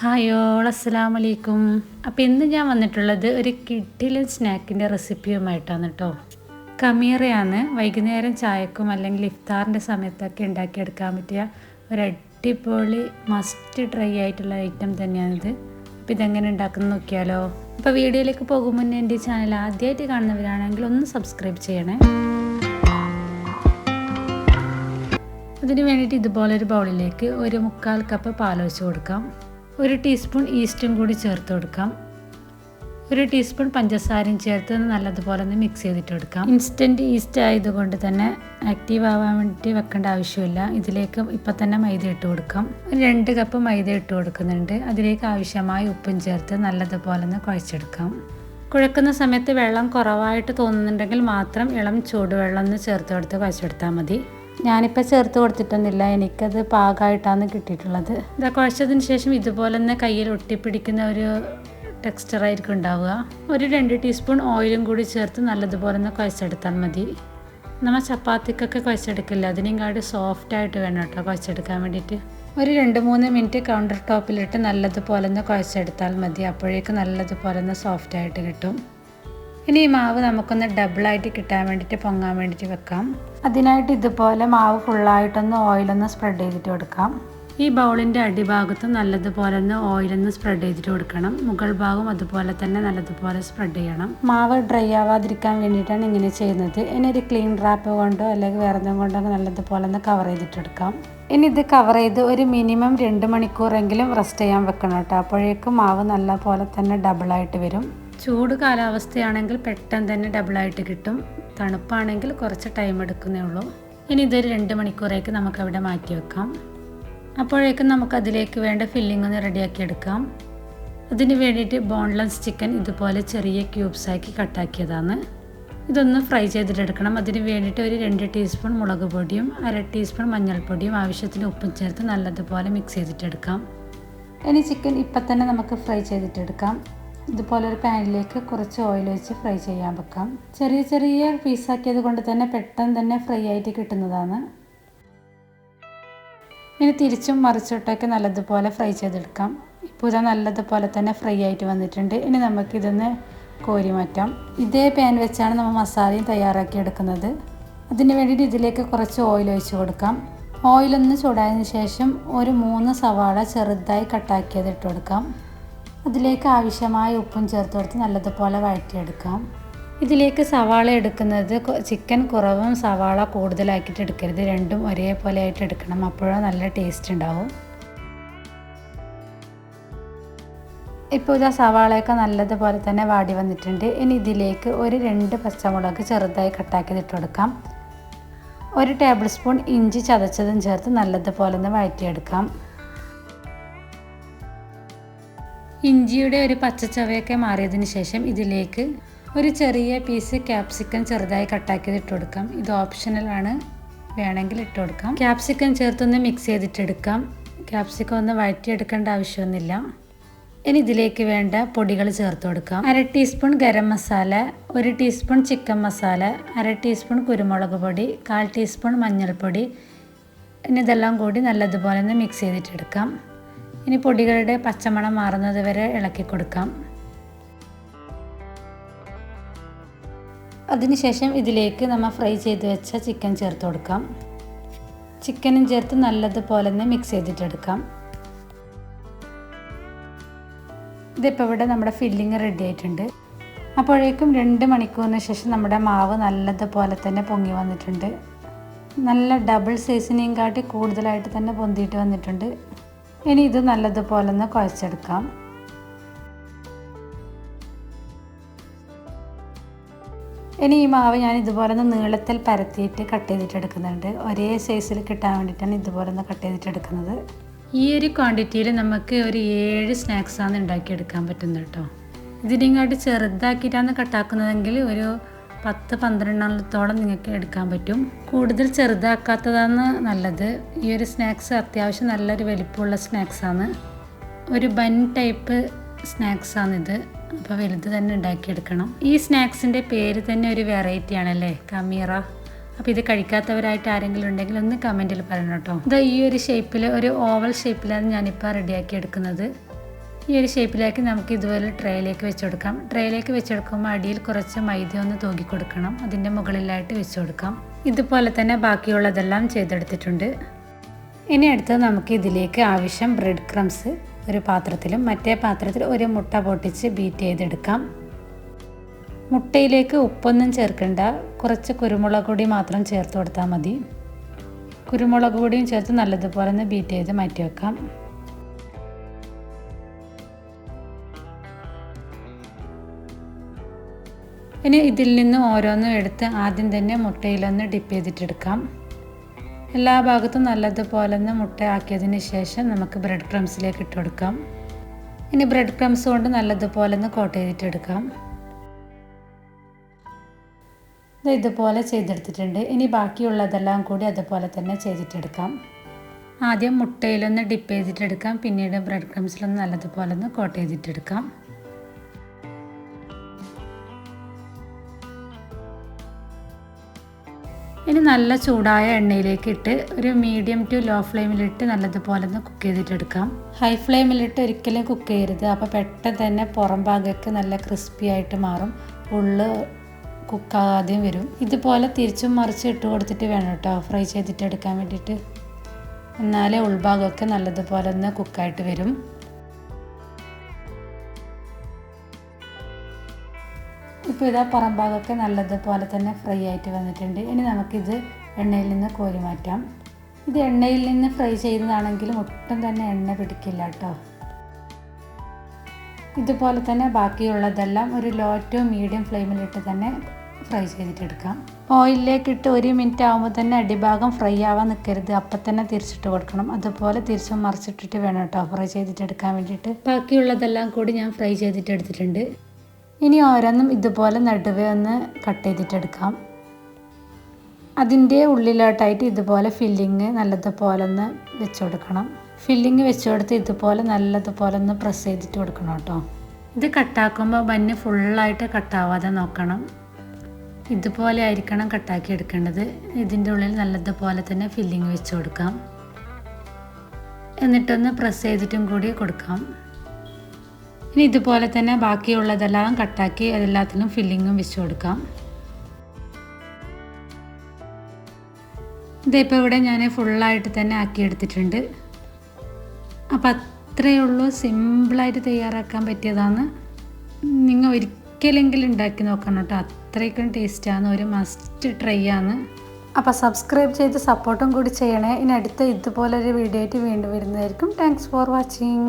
Hi all അസ്സലാമു അലൈക്കും അപ്പോൾ ഇന്ന് ഞാൻ വന്നിട്ടുള്ളത് ഒരു കിഡിലും സ്നാക്കിന്റെ റെസിപ്പിയുമായിട്ടാണ് കേട്ടോ കമീറയാണ് വൈകുന്നേരം ചായക്കും അല്ലെങ്കിൽ ഇഫ്താറിന്റെ സമയത്തൊക്കെ ഉണ്ടാക്കിയെടുക്കാൻ പറ്റിയ ഒരു അടിപൊളി മസ്റ്റ് ട്രൈ ആയിട്ടുള്ള ഐറ്റം തന്നെയാണിത്. അപ്പോൾ ഇതെങ്ങനെ ഉണ്ടാക്കുന്ന നോക്കിയാലോ. അപ്പോൾ വീഡിയോയിലേക്ക് പോകും മുന്നേ എന്റെ ചാനൽ ആദ്യമായിട്ട് കാണുന്നവരാണെങ്കിൽ ഒന്ന് സബ്സ്ക്രൈബ് ചെയ്യണേ. അതിന് വേണ്ടിയിട്ട് ഇതുപോലൊരു ബൗളിലേക്ക് ഒരു മുക്കാൽ കപ്പ് പാലൊഴിച്ച് കൊടുക്കാം. ഒരു ടീസ്പൂൺ ഈസ്റ്റും കൂടി ചേർത്ത് കൊടുക്കാം. ഒരു ടീസ്പൂൺ പഞ്ചസാരയും ചേർത്ത് നല്ലതുപോലെ ഒന്ന് മിക്സ് ചെയ്തിട്ട് കൊടുക്കാം. ഇൻസ്റ്റന്റ് ഈസ്റ്റ് ആയതുകൊണ്ട് തന്നെ ആക്റ്റീവ് ആവാൻ വേണ്ടി വെക്കേണ്ട ആവശ്യമില്ല. ഇതിലേക്ക് ഇപ്പം തന്നെ മൈദ ഇട്ട് കൊടുക്കാം. രണ്ട് കപ്പ് മൈദ ഇട്ട് കൊടുക്കുന്നുണ്ട്. അതിലേക്ക് ആവശ്യമായ ഉപ്പും ചേർത്ത് നല്ലതുപോലെ ഒന്ന് കുഴച്ചെടുക്കാം. കുഴക്കുന്ന സമയത്ത് വെള്ളം കുറവായിട്ട് തോന്നുന്നുണ്ടെങ്കിൽ മാത്രം ഇളം ചൂടുവെള്ളം ഒന്ന് ചേർത്ത് കൊടുത്ത് കുഴച്ചെടുത്താൽ മതി. ഞാനിപ്പോൾ ചേർത്ത് കൊടുത്തിട്ടൊന്നുമില്ല. എനിക്കത് പാകമായിട്ടാണ് കിട്ടിയിട്ടുള്ളത്. ഇതാ കുഴച്ചതിന് ശേഷം ഇതുപോലെ തന്നെ കയ്യിൽ ഒട്ടിപ്പിടിക്കുന്ന ഒരു ടെക്സ്ചറായിരിക്കും ഉണ്ടാവുക. ഒരു രണ്ട് ടീസ്പൂൺ ഓയിലും കൂടി ചേർത്ത് നല്ലതുപോലെ ഒന്ന് കുഴച്ചെടുത്താൽ മതി. നമ്മൾ ചപ്പാത്തിക്കൊക്കെ കുഴച്ചെടുക്കില്ല? സോഫ്റ്റ് ആയിട്ട് വേണം കേട്ടോ കുഴച്ചെടുക്കാൻ വേണ്ടിയിട്ട്. ഒരു രണ്ട് മൂന്ന് മിനിറ്റ് കൗണ്ടർ ടോപ്പിലിട്ട് നല്ലതുപോലെ ഒന്ന് കുഴച്ചെടുത്താൽ മതി. അപ്പോഴേക്ക് നല്ലതുപോലെ സോഫ്റ്റ് ആയിട്ട് കിട്ടും. ഇനി ഈ മാവ് നമുക്കൊന്ന് ഡബിളായിട്ട് കിട്ടാൻ വേണ്ടിയിട്ട് പൊങ്ങാൻ വേണ്ടിയിട്ട് വെക്കാം. അതിനായിട്ട് ഇതുപോലെ മാവ് ഫുള്ളായിട്ടൊന്ന് ഓയിലൊന്ന് സ്പ്രെഡ് ചെയ്തിട്ട് കൊടുക്കാം. ഈ ബൗളിന്റെ അടിഭാഗത്തും നല്ലതുപോലെ ഒന്ന് ഓയിലൊന്ന് സ്പ്രെഡ് ചെയ്തിട്ട് കൊടുക്കണം. മുകൾ ഭാഗം അതുപോലെ തന്നെ നല്ലതുപോലെ സ്പ്രെഡ് ചെയ്യണം. മാവ് ഡ്രൈ ആവാതിരിക്കാൻ വേണ്ടിയിട്ടാണ് ഇങ്ങനെ ചെയ്യുന്നത്. ഇനി ഒരു ക്ലീൻ റാപ്പ് കൊണ്ടോ അല്ലെങ്കിൽ വേറെ എന്തെങ്കിലും കൊണ്ടോ നല്ലതുപോലെ ഒന്ന് കവർ ചെയ്തിട്ടെടുക്കാം ഇനി ഇത് കവർ ചെയ്ത് ഒരു മിനിമം രണ്ട് മണിക്കൂറെങ്കിലും റെസ്റ്റ് ചെയ്യാൻ വെക്കണം കേട്ടോ. അപ്പോഴേക്കും മാവ് നല്ല പോലെ തന്നെ ഡബിളായിട്ട് വരും. ചൂട് കാലാവസ്ഥയാണെങ്കിൽ പെട്ടെന്ന് തന്നെ ഡബിളായിട്ട് കിട്ടും. തണുപ്പാണെങ്കിൽ കുറച്ച് ടൈം എടുക്കുന്നേ ഉള്ളൂ. ഇനി ഇതൊരു രണ്ട് മണിക്കൂറേക്ക് നമുക്കവിടെ മാറ്റി വെക്കാം. അപ്പോഴേക്കും നമുക്ക് അതിലേക്ക് വേണ്ട ഫില്ലിംഗ് ഒന്ന് റെഡിയാക്കി എടുക്കാം. അതിന് വേണ്ടിയിട്ട് ബോൺലെസ് ചിക്കൻ ഇതുപോലെ ചെറിയ ക്യൂബ്സാക്കി കട്ടാക്കിയതാണ് ഇതൊന്ന് ഫ്രൈ ചെയ്തിട്ടെടുക്കണം. അതിന് വേണ്ടിയിട്ട് ഒരു രണ്ട് ടീസ്പൂൺ മുളക് പൊടിയും അര ടീസ്പൂൺ മഞ്ഞൾപ്പൊടിയും ആവശ്യത്തിന് ഉപ്പും ചേർത്ത് നല്ലതുപോലെ മിക്സ് ചെയ്തിട്ടെടുക്കാം. ഇനി ചിക്കൻ ഇപ്പം തന്നെ നമുക്ക് ഫ്രൈ ചെയ്തിട്ടെടുക്കാം. ഇതുപോലെ ഒരു പാനിലേക്ക് കുറച്ച് ഓയിൽ ഒഴിച്ച് ഫ്രൈ ചെയ്യാൻ വെക്കാം. ചെറിയ ചെറിയ പീസാക്കിയത് കൊണ്ട് തന്നെ പെട്ടെന്ന് തന്നെ ഫ്രൈ ആയിട്ട് കിട്ടുന്നതാണ്. ഇനി തിരിച്ചും മറിച്ചിട്ടൊക്കെ നല്ലതുപോലെ ഫ്രൈ ചെയ്തെടുക്കാം. ഇപ്പോൾ ഇതാ നല്ലതുപോലെ തന്നെ ഫ്രൈ ആയിട്ട് വന്നിട്ടുണ്ട്. ഇനി നമുക്കിതൊന്ന് കോരി മാറ്റാം. ഇതേ പാൻ വെച്ചാണ് നമ്മൾ മസാലയും തയ്യാറാക്കി എടുക്കുന്നത്. അതിന് വേണ്ടിയിട്ട് ഇതിലേക്ക് കുറച്ച് ഓയിൽ ഒഴിച്ച് കൊടുക്കാം. ഓയിലൊന്ന് ചൂടായതിന് ശേഷം ഒരു മൂന്ന് സവാള ചെറുതായി കട്ടാക്കിയത് ഇട്ട് കൊടുക്കാം. അതിലേക്ക് ആവശ്യമായ ഉപ്പും ചേർത്ത് കൊടുത്ത് നല്ലതുപോലെ വഴറ്റിയെടുക്കാം. ഇതിലേക്ക് സവാള എടുക്കുന്നത് ചിക്കൻ കുറവും സവാള കൂടുതലാക്കിയിട്ട് എടുക്കരുത്. രണ്ടും ഒരേപോലെ ആയിട്ട് എടുക്കണം. അപ്പോഴാണ് നല്ല ടേസ്റ്റ് ഉണ്ടാവും. ഇപ്പോൾ ഇതാ സവാളയൊക്കെ നല്ലതുപോലെ തന്നെ വാടി വന്നിട്ടുണ്ട്. ഇനി ഇതിലേക്ക് ഒരു രണ്ട് പച്ചമുളക് ചെറുതായി കട്ടാക്കി ഇട്ട് കൊടുക്കാം. ഒരു ടേബിൾ സ്പൂൺ ഇഞ്ചി ചതച്ചതും ചേർത്ത് നല്ലതുപോലെ ഒന്ന് വഴറ്റിയെടുക്കാം. ഇഞ്ചിയുടെ ഒരു പച്ചച്ചവയൊക്കെ മാറിയതിന് ശേഷം ഇതിലേക്ക് ഒരു ചെറിയ പീസ് ക്യാപ്സിക്കം ചെറുതായി കട്ടാക്കിയത് ഇട്ട് കൊടുക്കാം. ഇത് ഓപ്ഷണലാണ് വേണമെങ്കിൽ ഇട്ട് കൊടുക്കാം. ക്യാപ്സിക്കം ചേർത്തൊന്ന് മിക്സ് ചെയ്തിട്ടെടുക്കാം ക്യാപ്സിക്കം ഒന്ന് വഴറ്റിയെടുക്കേണ്ട ആവശ്യമൊന്നുമില്ല. ഇനി ഇതിലേക്ക് വേണ്ട പൊടികൾ ചേർത്ത് കൊടുക്കാം. അര ടീസ്പൂൺ ഗരം മസാല ഒരു ടീസ്പൂൺ ചിക്കൻ മസാല അര ടീസ്പൂൺ കുരുമുളക് പൊടി കാൽ ടീസ്പൂൺ മഞ്ഞൾപ്പൊടി. ഇനി ഇതെല്ലാം കൂടി നല്ലതുപോലെ ഒന്ന് മിക്സ് ചെയ്തിട്ടെടുക്കാം ഇനി പൊടികളുടെ പച്ചമണം മാറുന്നത് വരെ ഇളക്കി കൊടുക്കാം. അതിനുശേഷം ഇതിലേക്ക് നമ്മൾ ഫ്രൈ ചെയ്ത് വെച്ച ചിക്കൻ ചേർത്ത് കൊടുക്കാം. ചിക്കനും ചേർത്ത് നല്ലതുപോലെ തന്നെ മിക്സ് ചെയ്തിട്ടെടുക്കാം. ഇതിപ്പോൾ ഇവിടെ നമ്മുടെ ഫില്ലിങ് റെഡി ആയിട്ടുണ്ട്. അപ്പോഴേക്കും രണ്ട് മണിക്കൂറിന് ശേഷം നമ്മുടെ മാവ് നല്ലതുപോലെ തന്നെ പൊങ്ങി വന്നിട്ടുണ്ട്. നല്ല ഡബിൾ സൈസിനെയും കാട്ടി കൂടുതലായിട്ട് തന്നെ പൊന്തിയിട്ട് വന്നിട്ടുണ്ട്. ഇനി ഇത് നല്ലതുപോലെ ഒന്ന് കുഴച്ചെടുക്കാം. ഇനി ഈ മാവ് ഞാൻ ഇതുപോലെ ഒന്ന് നീളത്തിൽ പരത്തിയിട്ട് കട്ട് ചെയ്തിട്ട് എടുക്കുന്നുണ്ട്. ഒരേ സൈസിൽ കിട്ടാൻ വേണ്ടിയിട്ടാണ് ഇതുപോലെ ഒന്ന് കട്ട് ചെയ്തിട്ട് എടുക്കുന്നത്. ഈ ഒരു ക്വാണ്ടിറ്റിയിൽ നമുക്ക് ഒരു ഏഴ് സ്നാക്സാണ് ഉണ്ടാക്കിയെടുക്കാൻ പറ്റുന്നത് കേട്ടോ. ഇതിനെങ്ങാട്ട് ചെറുതാക്കിയിട്ടാണ് കട്ടാക്കുന്നതെങ്കിൽ ഒരു പത്ത് പന്ത്രണ്ടെണ്ണത്തോളം നിങ്ങൾക്ക് എടുക്കാൻ പറ്റും. കൂടുതൽ ചെറുതാക്കാത്തതാണ് നല്ലത്. ഈ ഒരു സ്നാക്സ് അത്യാവശ്യം നല്ലൊരു വലിപ്പമുള്ള സ്നാക്സാണ്. ഒരു ബൻ ടൈപ്പ് സ്നാക്സാണിത്. അപ്പോൾ വലുത് തന്നെ ഉണ്ടാക്കിയെടുക്കണം. ഈ സ്നാക്സിന്റെ പേര് തന്നെ ഒരു വെറൈറ്റി ആണല്ലേ? കമീറ. അപ്പോൾ ഇത് കഴിക്കാത്തവരായിട്ട് ആരെങ്കിലും ഉണ്ടെങ്കിൽ ഒന്ന് കമന്റിൽ പറയണം കേട്ടോ. ഇത് ഈ ഒരു ഷേപ്പിൽ ഒരു ഓവൽ ഷേപ്പിലാണ് ഞാനിപ്പോൾ റെഡിയാക്കി എടുക്കുന്നത്. ഈ ഒരു ഷേപ്പിലേക്ക് നമുക്ക് ഇതുപോലെ ട്രേയിലേക്ക് വെച്ചെടുക്കാം. ട്രേയിലേക്ക് വെച്ചെടുക്കുമ്പോൾ അടിയിൽ കുറച്ച് മൈദ ഒന്ന് തൂക്കി കൊടുക്കണം അതിന്റെ മുകളിലായിട്ട് വെച്ച് കൊടുക്കാം ഇതുപോലെ തന്നെ ബാക്കിയുള്ളതെല്ലാം ചെയ്തെടുത്തിട്ടുണ്ട്. ഇനി അടുത്തത് നമുക്ക് ഇതിലേക്ക് ആവശ്യം ബ്രെഡ് ക്രംസ് ഒരു പാത്രത്തിലും മറ്റേ പാത്രത്തിൽ ഒരു മുട്ട പൊട്ടിച്ച് ബീറ്റ് ചെയ്തെടുക്കാം. മുട്ടയിലേക്ക് ഉപ്പൊന്നും ചേർക്കണ്ട. കുറച്ച് കുരുമുളക് പൊടി മാത്രം ചേർത്ത് കൊടുത്താൽ മതി. കുരുമുളക് പൊടിയും ചേർത്ത് നല്ലതുപോലെ ഒന്ന് ബീറ്റ് ചെയ്ത് മാറ്റി വെക്കാം ഇനി ഇതിൽ നിന്ന് ഓരോന്നും എടുത്ത് ആദ്യം തന്നെ മുട്ടയിലൊന്ന് ഡിപ്പ് ചെയ്തിട്ടെടുക്കാം. എല്ലാ ഭാഗത്തും നല്ലതുപോലെ ഒന്ന് മുട്ട ആക്കിയതിന് ശേഷം നമുക്ക് ബ്രെഡ് ക്രംസിലേക്ക് ഇട്ട് കൊടുക്കാം. ഇനി ബ്രെഡ് ക്രംസ് കൊണ്ട് നല്ലതുപോലെ ഒന്ന് കോട്ട് ചെയ്തിട്ടെടുക്കാം. ഇത് ഇതുപോലെ ചെയ്തെടുത്തിട്ടുണ്ട്. ഇനി ബാക്കിയുള്ളതെല്ലാം കൂടി അതുപോലെ തന്നെ ചെയ്തിട്ടെടുക്കാം. ആദ്യം മുട്ടയിലൊന്ന് ഡിപ്പ് ചെയ്തിട്ടെടുക്കാം. പിന്നീട് ബ്രെഡ് ക്രംസിലൊന്ന് നല്ലതുപോലെ ഒന്ന് കോട്ട് ചെയ്തിട്ടെടുക്കാം. ഇനി നല്ല ചൂടായ എണ്ണയിലേക്ക് ഇട്ട് ഒരു മീഡിയം ടു ലോ ഫ്ലെയിമിലിട്ട് നല്ലതുപോലെ ഒന്ന് കുക്ക് ചെയ്തിട്ടെടുക്കാം ഹൈ ഫ്ലെയിമിലിട്ട് ഒരിക്കലും കുക്ക് ചെയ്യരുത്. അപ്പോൾ പെട്ടെന്ന് തന്നെ പുറം ഭാഗമൊക്കെ നല്ല ക്രിസ്പി ആയിട്ട് മാറും. ഉള്ള് കുക്കാകാതെയും വരും. ഇതുപോലെ തിരിച്ചും മറിച്ച് ഇട്ട് കൊടുത്തിട്ട് വേണം കേട്ടോ. ഫ്രൈ ചെയ്തിട്ട് എടുക്കാൻ വേണ്ടിയിട്ട്. എന്നാലേ ഉൾഭാഗമൊക്കെ നല്ലതുപോലെ ഒന്ന് കുക്കായിട്ട് വരും. ഇപ്പോൾ ഇതാ പുറം ഭാഗമൊക്കെ നല്ലതുപോലെ തന്നെ ഫ്രൈ ആയിട്ട് വന്നിട്ടുണ്ട്. ഇനി നമുക്കിത് എണ്ണയിൽ നിന്ന് കോരി മാറ്റാം. ഇത് എണ്ണയിൽ നിന്ന് ഫ്രൈ ചെയ്യുന്നതാണെങ്കിലും ഒട്ടും തന്നെ എണ്ണ പിടിക്കില്ല കേട്ടോ. ഇതുപോലെ തന്നെ ബാക്കിയുള്ളതെല്ലാം ഒരു ലോ ടു മീഡിയം ഫ്ലെയിമിലിട്ട് തന്നെ ഫ്രൈ ചെയ്തിട്ടെടുക്കാം. ഓയിലിലേക്ക് ഇട്ട് ഒരു മിനിറ്റ് ആകുമ്പോൾ തന്നെ അടിഭാഗം ഫ്രൈ ആവാൻ നിൽക്കരുത്. അപ്പം തന്നെ തിരിച്ചിട്ട് കൊടുക്കണം. അതുപോലെ തിരിച്ചും മറിച്ചിട്ടിട്ട് വേണം കേട്ടോ ഫ്രൈ ചെയ്തിട്ടെടുക്കാൻ വേണ്ടിയിട്ട്. ബാക്കിയുള്ളതെല്ലാം കൂടി ഞാൻ ഫ്രൈ ചെയ്തിട്ടെടുത്തിട്ടുണ്ട്. ഇനി ഓരോന്നും ഇതുപോലെ നടുവേ ഒന്ന് കട്ട് ചെയ്തിട്ടെടുക്കാം. അതിന്റെ ഉള്ളിലോട്ടായിട്ട് ഇതുപോലെ ഫില്ലിങ് നല്ലതുപോലെ ഒന്ന് വെച്ച് കൊടുക്കണം ഫില്ലിങ് വെച്ച് കൊടുത്ത് ഇതുപോലെ നല്ലതുപോലെ ഒന്ന് പ്രസ് ചെയ്തിട്ട് കൊടുക്കണം കേട്ടോ. ഇത് കട്ടാക്കുമ്പോൾ ബന്ന് ഫുള്ളായിട്ട് കട്ടാവാതെ നോക്കണം. ഇതുപോലെ ആയിരിക്കണം കട്ടാക്കി എടുക്കേണ്ടത്. ഇതിന്റെ ഉള്ളിൽ നല്ലതുപോലെ തന്നെ ഫില്ലിങ് വെച്ച് കൊടുക്കാം. എന്നിട്ടൊന്ന് പ്രസ് ചെയ്തിട്ടും കൂടി കൊടുക്കാം. ഇനി ഇതുപോലെ തന്നെ ബാക്കിയുള്ളതെല്ലാം കട്ടാക്കി എല്ലാത്തിനും ഫില്ലിങ്ങും വെച്ച് കൊടുക്കാം. ഇതിപ്പോൾ ഇവിടെ ഞാൻ ഫുള്ളായിട്ട് തന്നെ ആക്കി എടുത്തിട്ടുണ്ട്. അപ്പം അത്രയേ ഉള്ളൂ. സിമ്പിളായിട്ട് തയ്യാറാക്കാൻ പറ്റിയതാണ്. നിങ്ങൾ ഒരിക്കലെങ്കിലും ഉണ്ടാക്കി നോക്കണം കേട്ടോ. അത്രയ്ക്കും ടേസ്റ്റാണ് ഒരു മസ്റ്റ് ട്രൈ ആണ് അപ്പോൾ സബ്സ്ക്രൈബ് ചെയ്ത് സപ്പോർട്ടും കൂടി ചെയ്യണേ. ഇനി അടുത്ത ഇതുപോലൊരു വീഡിയോ ആയിട്ട് വീണ്ടും വരുന്നതായിരിക്കും. Thanks for watching